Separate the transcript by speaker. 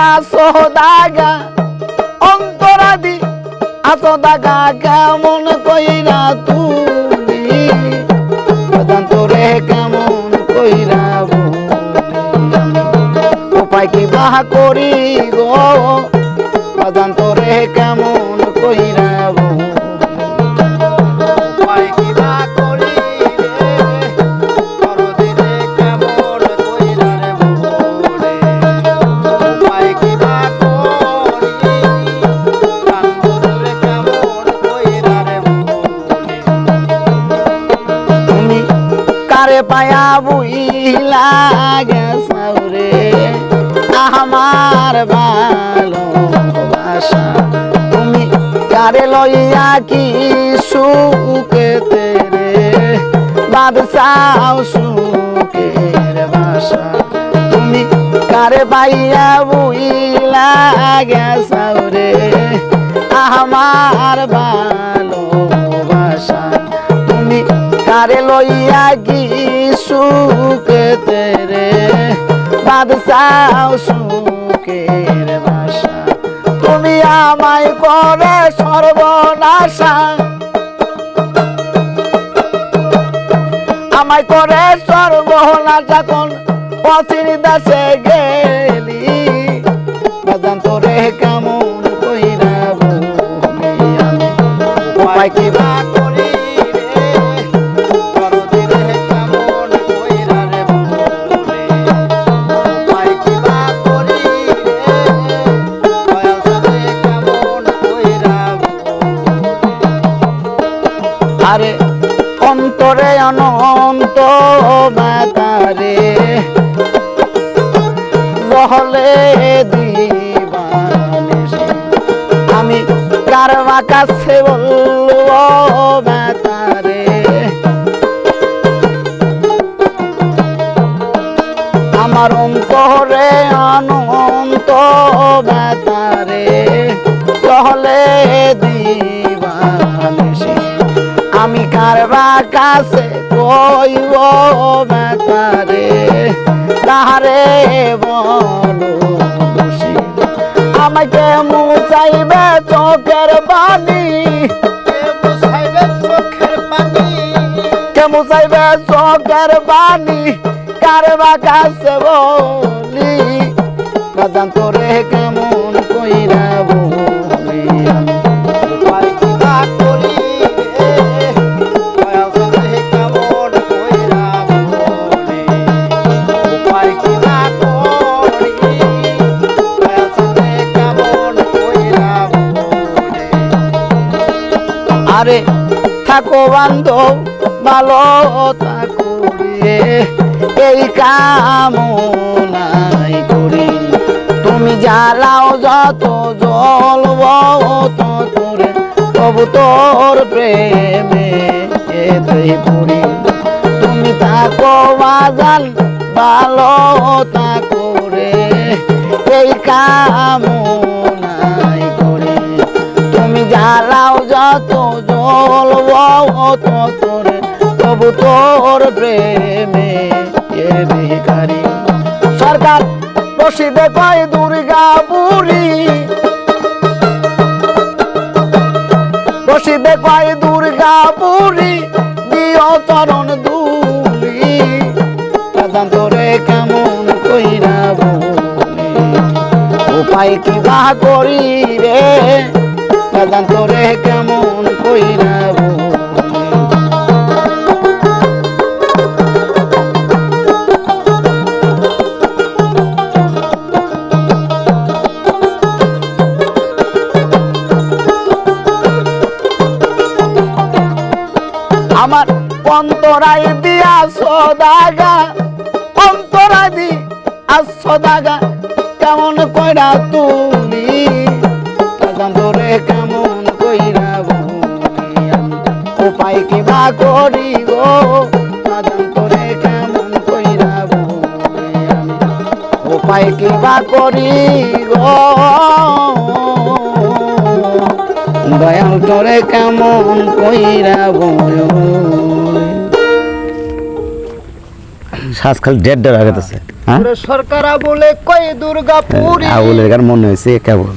Speaker 1: দিয়াছো দাগা, অন্তরাদি আসো দাগা, কেমন কইরা তুমি? বাজান তোরে কেমন কইরা উপায় কি বাহা করি গো বাজান তোরে পায়া বুইলা গেছরে আমার ভালোবাসা তুমি কারে লইয়া কি সুখে তেরে বাদশাও সুখের বাসা তুমি কারে পাইয়া বুইলা গেছরে আমার ভালোবাসা কারে লইয়া কি সুখে তেরে বাদশাও সুখের বাসা। তুমি আমায় করে সর্বনাশা। আমায় করে সর্বনাশা কোন অচির দেশে গেলি? বাজান তোরে কেমন কইরা বলি আমি? উপায় কি বা আরে অন্তরে অনন্ত মাতারে রহলে দিবানে আমি কার কাছে বলব কারবা কাছে কইব বেতারে তাহারে বলো আমাকে মুচাইবে চোখের বাণী
Speaker 2: কে বুঝাইবে চোখের
Speaker 1: বাণী কারবা কাছে বলি? বাজান তোরে কেমন আরে থাকো বান্ধব, ভালো থাকো এই কামনাই করি। তুমি জ্বালাও যত জলব তত তবু তোর প্রেমে এতেই পড়ি তুমি থাকো বাজান, ভালো থাকো রে। এই কামনাই করি। তুমি জ্বালাও যত জ্বলব তত রে তবু তোর প্রেমে এর ভিখারি। সরকার রশিদে কয় দুর্গা বুড়ি রশিদে কয় দুর্গা বুড়ি দিও চরণ দুলি দাদান তোরে কেমন কইরা উপায় করি রে? দাদান তোরে কেমন কইরা অন্তরাই দিয়া সদাগা অন্তরাই দি আর সদাগা, কেমন কইরা তুমি? তোরে কেমন কইরা উপায় কি বা উপায় কি বা দয়াল তোরে কেমন কইরা বয় শ্বাস খালি ডেড ডেড আগে হ্যাঁ?
Speaker 2: সরকার বলে কই দুর্গাপুরি
Speaker 1: আউলের গান মনে হয়েছে কেবল।